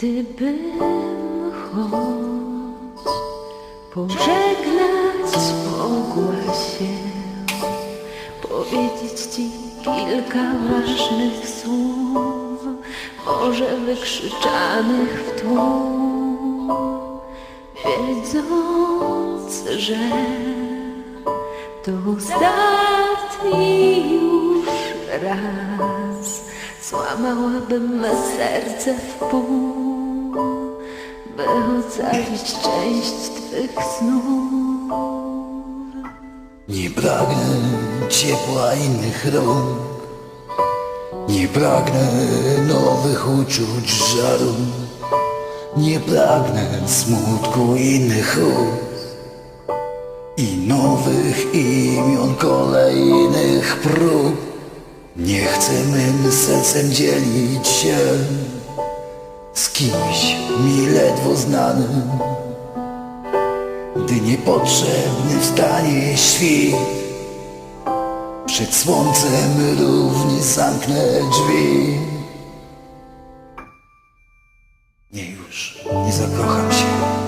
Gdybym choć pożegnać mogła się, powiedzieć ci kilka ważnych słów, może wykrzyczanych w tłum, wiedząc, że to ostatni już raz złamałabym me serce w pół, by ocalić część twych snów. Nie pragnę ciepła innych rąk Nie pragnę nowych uczuć żaru Nie pragnę smutku innych ust. I nowych imion kolejnych prób. Nie chcę mym sercem dzielić się Z kimś mi ledwo znanym. Gdy niepotrzebny stanie świt Przed słońcem równie zamknę drzwi. Nie już, nie zakocham się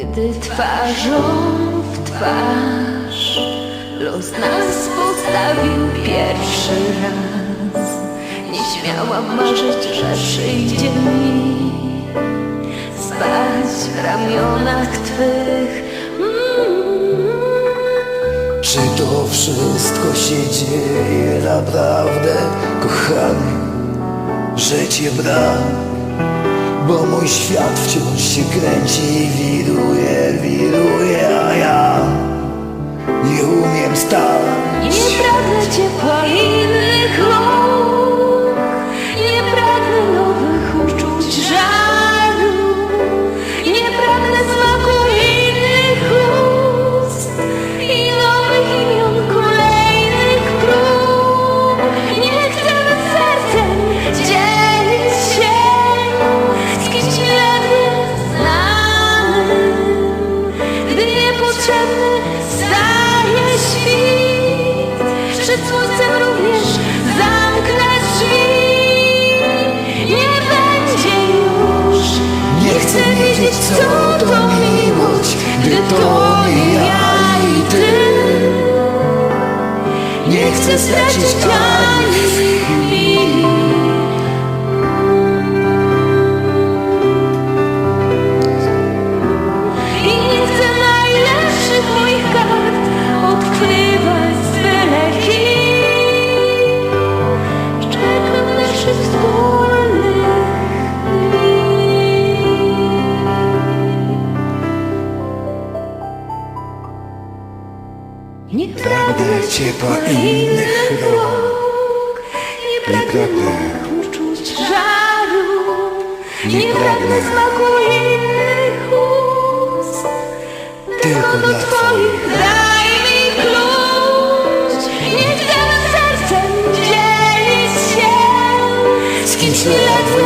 Gdy twarzą w twarz los nas postawił pierwszy raz, nie śmiałam marzyć, że przyjdzie mi spać w ramionach twych. Mm. Czy to wszystko się dzieje naprawdę, kochany, że cię brak? Bo mój świat wciąż się kręci, wiruje, wiruje, a ja nie umiem stać. Nie wiedzieć, co to miłość, gdy to ja i ty. Nie chcę stracić Ciepła innych rąk, nie Nie pragnę uczuć żaru, Nie nie pragnę smaku innych ust. Tylko dla Twoich daj mi klucz, nie chcę sercem dzielić się. Z kimś ledwo